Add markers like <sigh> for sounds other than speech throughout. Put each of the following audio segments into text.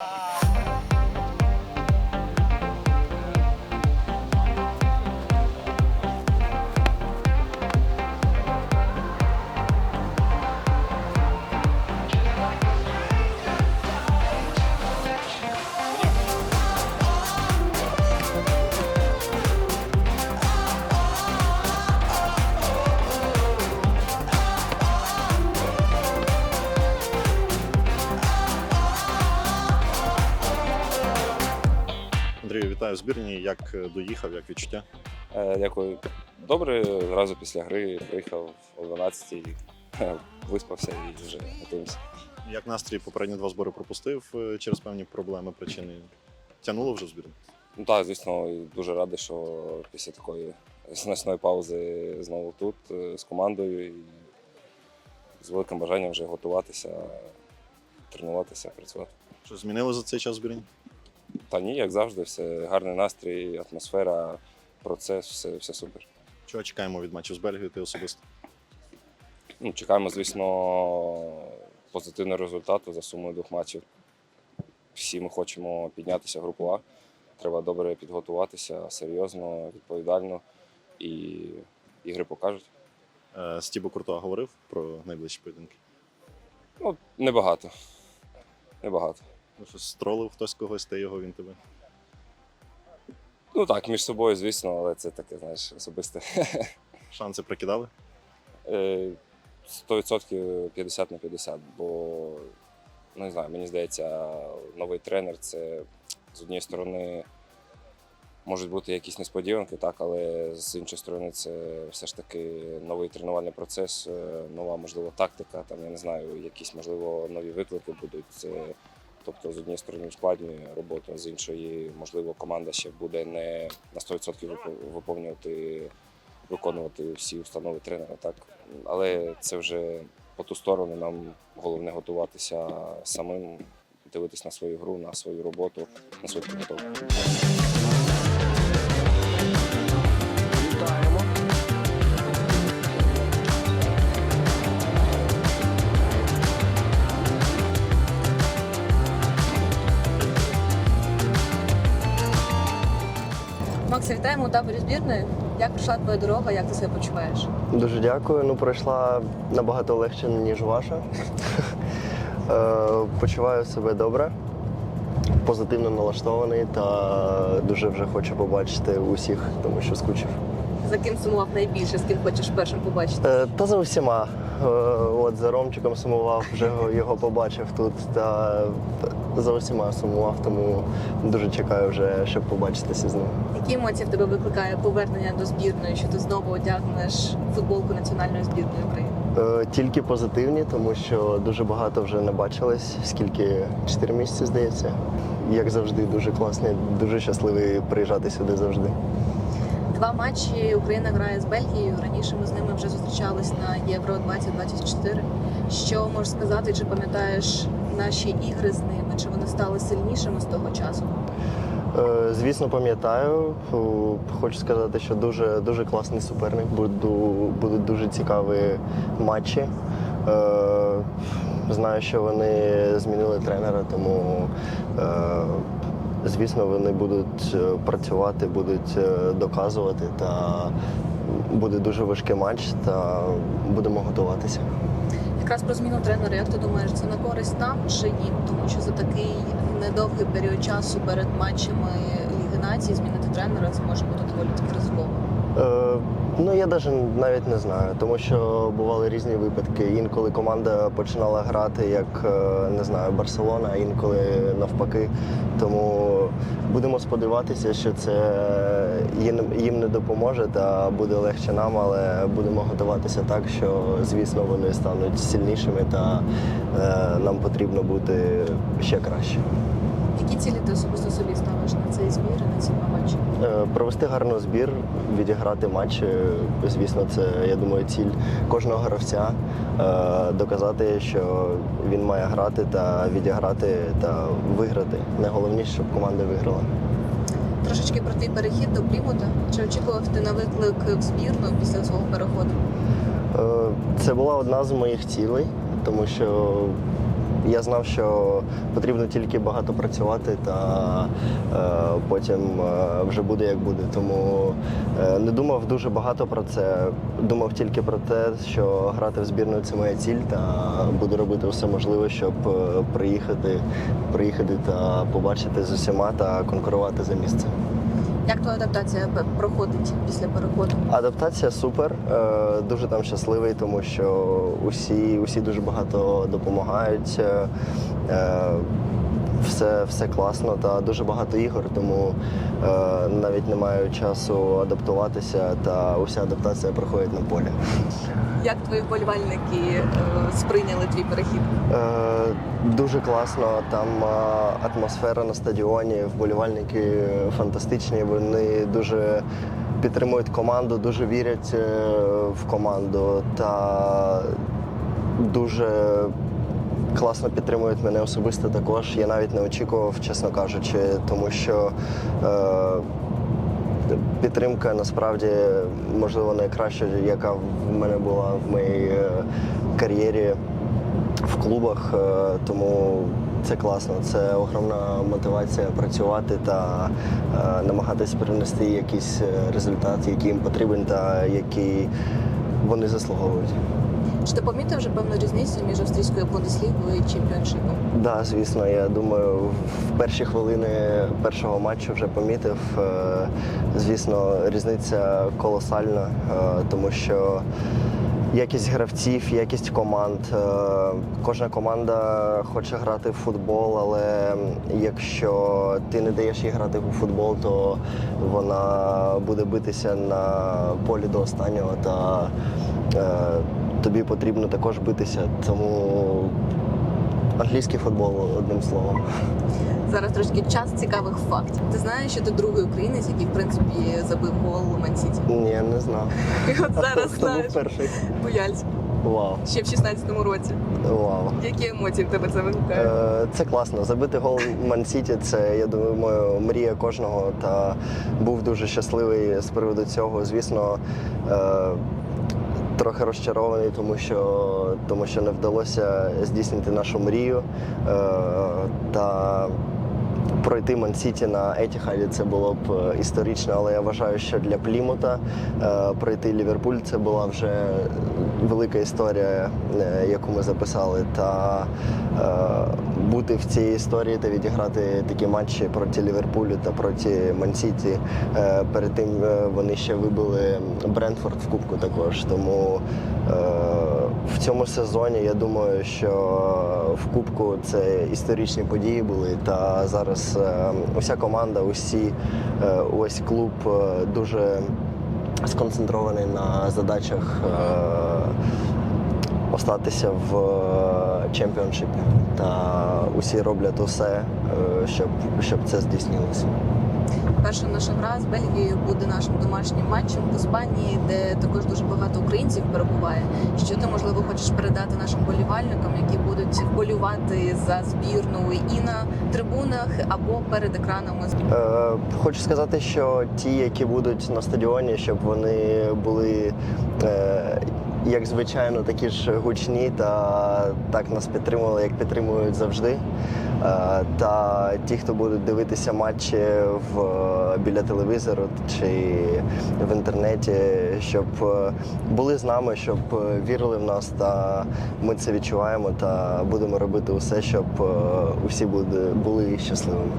Uh... збірні. Як е, доїхав, як відчуття? Е, Дякую. Добре, зразу після гри приїхав о 12-й, виспався і вже готуємося. Як настрій попередні два збори пропустив е, через певні проблеми, причини? Тянуло вже в збірну? Ну так, звісно, дуже радий, що після такої значної паузи знову тут е, з командою і з великим бажанням вже готуватися, тренуватися, працювати. Що змінило за цей час збірні? Та ні, як завжди, все гарний настрій, атмосфера, процес, все, все супер. Чого чекаємо від матчів з Бельгією ти особисто? Ну, чекаємо, звісно, позитивного результату за сумою двох матчів. Всі ми хочемо піднятися в групу А. Треба добре підготуватися, серйозно, відповідально, і ігри покажуть. Е, Стібо Куртуа говорив про найближчі поєдинки. Ну, небагато. Небагато. Ну, щось стролив хтось когось, ти його, він тебе. Ну так, між собою, звісно, але це таке, знаєш, особисте. <laughs> Шанси прикидали? Е, 100% 50 на 50, бо ну, не знаю, мені здається, новий тренер це з однієї сторони можуть бути якісь несподіванки, так, але з іншої сторони, це все ж таки новий тренувальний процес, е, нова, можливо, тактика, там, я не знаю, якісь, можливо, нові виклики будуть. Це, тобто, з однієї сторони ускладнює роботу, з іншої, можливо, команда ще буде не на 100% виповнювати виконувати всі установи тренера. Так але це вже по ту сторону. Нам головне готуватися самим, дивитись на свою гру, на свою роботу, на свою підготовку. Макс, вітаємо у таборі збірної. Як пройшла твоя дорога, як ти себе почуваєш? Дуже дякую. Ну, пройшла набагато легше, ніж ваша. <laughs> Е, Почуваю себе добре, позитивно налаштований та дуже вже хочу побачити усіх, тому що скучив. За ким сумував найбільше, з ким хочеш першим побачити? Е, Та за всіма. Е, От за Ромчиком сумував, вже його побачив тут. Та за усіма сумував, тому дуже чекаю вже, щоб побачитися з ним. Які емоції в тебе викликає повернення до збірної, що ти знову одягнеш футболку національної збірної України? Е, Тільки позитивні, тому що дуже багато вже не бачились, скільки чотири місяці здається. Як завжди, дуже класний, дуже щасливий приїжджати сюди завжди. Два матчі Україна грає з Бельгією. Раніше ми з ними вже зустрічались на Євро 2024. Що можеш сказати? Чи пам'ятаєш наші ігри з ними? Чи вони стали сильнішими з того часу? Е, Звісно, пам'ятаю. Хочу сказати, що дуже дуже класний суперник. Буду, будуть дуже цікаві матчі. Е, Знаю, що вони змінили тренера, тому е, звісно, вони будуть працювати, будуть доказувати. Та буде дуже важкий матч, та будемо готуватися. Якраз про зміну тренера, як ти думаєш, це на користь нам чи їм? Тому що за такий недовгий період часу перед матчами Ліги Націй змінити тренера це може бути доволі таки ризиково. Е, ну я даже навіть не знаю, тому що бували різні випадки. Інколи команда починала грати як е, не знаю, Барселона, а інколи навпаки. Тому будемо сподіватися, що це їм, їм не допоможе та буде легше нам, але будемо готуватися так, що звісно вони стануть сильнішими та е, нам потрібно бути ще краще. Які цілі ти особисто собі ставиш на цей збір і на ці два матчі? Е, Провести гарний збір, відіграти матч. Звісно, це я думаю, ціль кожного гравця е, доказати, що він має грати та відіграти та виграти. Найголовніше, щоб команда виграла. Трошечки про твій перехід до Плімута. Чи очікував ти на виклик в збірну після свого переходу? Е, Це була одна з моїх цілей, тому що Я знав, що потрібно тільки багато працювати, та е, потім е, вже буде як буде. Тому е, не думав дуже багато про це. Думав тільки про те, що грати в збірну це моя ціль, та буду робити все можливе, щоб е, приїхати, приїхати та побачити з усіма та конкурувати за місце. Як твоя адаптація проходить після переходу? Адаптація супер. Е, Дуже там щасливий, тому що усі, усі дуже багато допомагають. Все, все класно та дуже багато ігор, тому е, навіть не маю часу адаптуватися, та уся адаптація проходить на полі. Як твої вболівальники е, сприйняли твій перехід? Е, дуже класно. Там е, атмосфера на стадіоні, вболівальники фантастичні. Вони дуже підтримують команду, дуже вірять е, в команду та дуже класно підтримують мене особисто також. Я навіть не очікував, чесно кажучи, тому що. Е, Підтримка насправді можливо найкраща, яка в мене була в моїй е, кар'єрі в клубах, е, тому це класно. Це огромна мотивація працювати та е, намагатись принести якийсь результат, який їм потрібен та який вони заслуговують. Чи ти помітив вже певну різницю між австрійською бундеслігою і чемпіоншипом? Да, звісно, я думаю, в перші хвилини першого матчу вже помітив. Е, Звісно, різниця колосальна, е, тому що якість гравців, якість команд. е, Кожна команда хоче грати в футбол, але якщо ти не даєш їй грати у футбол, то вона буде битися на полі до останнього. Та е, тобі потрібно також битися. Тому Англійський футбол, одним словом. Зараз трошки час цікавих фактів. Ти знаєш, що ти другий українець, який в принципі забив гол Мансіті? Ні, не знав. І от А зараз хто був знаєш перший? Буяльський. Вау. ще в 16-му році. Вау. Які емоції в тебе це викликає? Е, Це класно. Забити гол Ман-Сіті це, я думаю, мрія кожного. Та був дуже щасливий з приводу цього. Звісно, е, трохи розчарований, тому що, тому що не вдалося здійснити нашу мрію. Е, Та пройти Мансіті на Етіхаді це було б е, історично, але я вважаю, що для Плімута е, пройти Ліверпуль це була вже велика історія, е, яку ми записали. Та бути в цій історії та відіграти такі матчі проти Ліверпулю та проти Ман-Сіті. Е, Перед тим е, вони ще вибили Брентфорд в Кубку також. Тому е, в цьому сезоні я думаю, що в Кубку це історичні події були. Та зараз уся команда, усі, увесь клуб дуже сконцентрований на задачах остатися в чемпіоншипі. Та усі роблять усе, е, щоб, щоб це здійснилося. Перша наша гра з Бельгією буде нашим домашнім матчем в Іспанії, де також дуже багато українців перебуває. Що ти можливо хочеш передати нашим болівальникам, які будуть вболівати за збірну і на трибунах або перед екранами? Е, Хочу сказати, що ті, які будуть на стадіоні, щоб вони були. е, Як звичайно, такі ж гучні та так нас підтримували, як підтримують завжди. Е, Та ті, хто будуть дивитися матчі в, біля телевізору чи в інтернеті, щоб е, були з нами, щоб е, вірили в нас, та ми це відчуваємо та будемо робити усе, щоб е, усі були щасливими.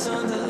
Sun that.